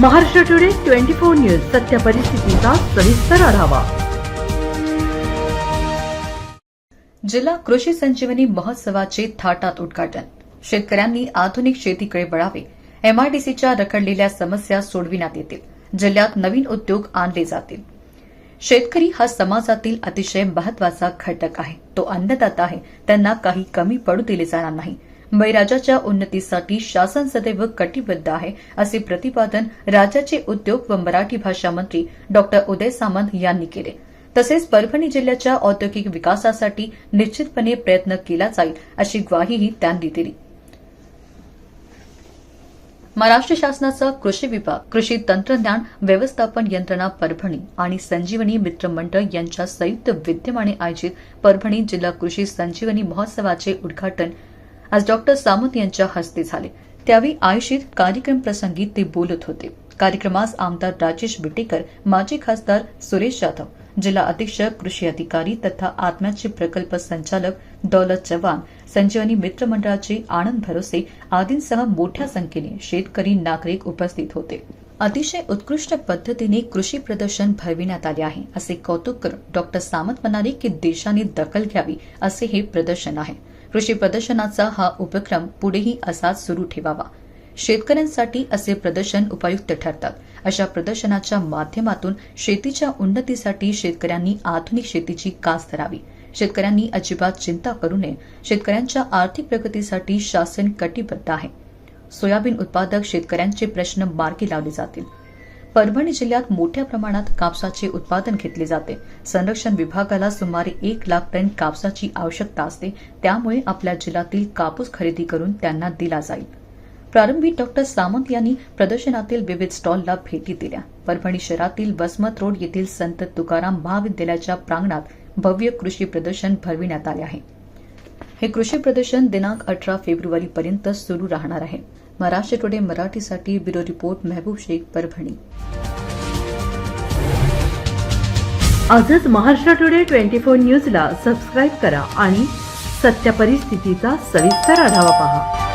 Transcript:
Maharashtra today twenty four news सत्य परिस्थितीचा सविस्तर आढावा. जिल्हा कृषी संजीवनी महोत्सवाचे थाटात उद्घाटन. शेतकऱ्यांनी आधुनिक शेतीकडे वळावे. एमआयडीसीच्या रखडलेल्या समस्या सोडविण्यात येतील. जिल्ह्यात नवीन उद्योग आणले जातील. शेतकरी हा समाजातील अतिशय महत्त्वाचा घटक आहे. तो अन्नदाता आहे. त्यांना काही कमी पडू दिले जाणार नाही. बळीराजाच्या उन्नतीसाठी शासन सदैव कटिबद्ध आहे असे प्रतिपादन राज्याचे उद्योग व मराठी भाषा मंत्री डॉ उदय सामंत यांनी केले. तसेच परभणी जिल्ह्याच्या औद्योगिक विकासासाठी निश्चितपणे प्रयत्न केला जाईल अशी ग्वाहीही त्यांनी दिली. महाराष्ट्र शासनाचा कृषी विभाग कृषी तंत्रज्ञान व्यवस्थापन यंत्रणा परभणी आणि संजीवनी मित्र मंडळ यांच्या संयुक्त विद्यमाने आयोजित परभणी जिल्हा कृषी संजीवनी महोत्सवाचे उद्घाटन आज डॉक्टर सामंत यांच्या हस्ते झाले. त्यावेळी आयोजित कार्यक्रम प्रसंगी ते बोलत होते. कार्यक्रमास आमदार राजेश बिटेकर माजी खासदार सुरेश जाधव जिल्हा अधीक्षक कृषी अधिकारी तथा आत्म्याचे प्रकल्प संचालक दौलत चव्हाण संजीवनी मित्र मंडळाचे आनंद भरोसे आदींसह मोठ्या संख्येने शेतकरी नागरिक उपस्थित होते. अतिशय उत्कृष्ट पद्धतीने कृषी प्रदर्शन भरविण्यात आले आहे असे कौतुक करून डॉक्टर सामंत म्हणाले की देशाने दखल घ्यावी असे हे प्रदर्शन आहे. कृषी प्रदर्शनाचा हा उपक्रम पुढेही असाच सुरू ठेवावा. शेतकऱ्यांसाठी असे प्रदर्शन उपयुक्त ठरतात. अशा प्रदर्शनाच्या माध्यमातून शेतीच्या उन्नतीसाठी शेतकऱ्यांनी आधुनिक शेतीची कास धरावी. शेतकऱ्यांनी अजिबात चिंता करू नये. शेतकऱ्यांच्या आर्थिक प्रगतीसाठी शासन कटिबद्ध आहे. सोयाबीन उत्पादक शेतकऱ्यांचे प्रश्न मार्गी लावले जातील. परभणी जिल्ह्यात मोठ्या प्रमाणात कापसाचे उत्पादन घेतले जाते. संरक्षण विभागाला सुमारे एक लाख टन कापसाची आवश्यकता असते. त्यामुळे आपल्या जिल्ह्यातील कापूस खरेदी करून त्यांना दिला जाईल. प्रारंभी डॉक्टर सामंत यांनी प्रदर्शनातील विविध स्टॉलला भेटी दिल्या. परभणी शहरातील वसमत रोड येथील संत तुकाराम महाविद्यालयाच्या प्रांगणात भव्य कृषी प्रदर्शन भरविण्यात आले आहे. हे कृषी प्रदर्शन दिनांक अठरा फेब्रुवारीपर्यंत सुरू राहणार आहे. महाराष्ट्र टुडे मराठीसाठी ब्युरो रिपोर्ट मेहबूब शेख परभणी. आजच महाराष्ट्र टुडे ट्वेंटी फोर न्यूजला सबस्क्राईब करा आणि सत्य परिस्थितीचा सविस्तर आढावा पहा.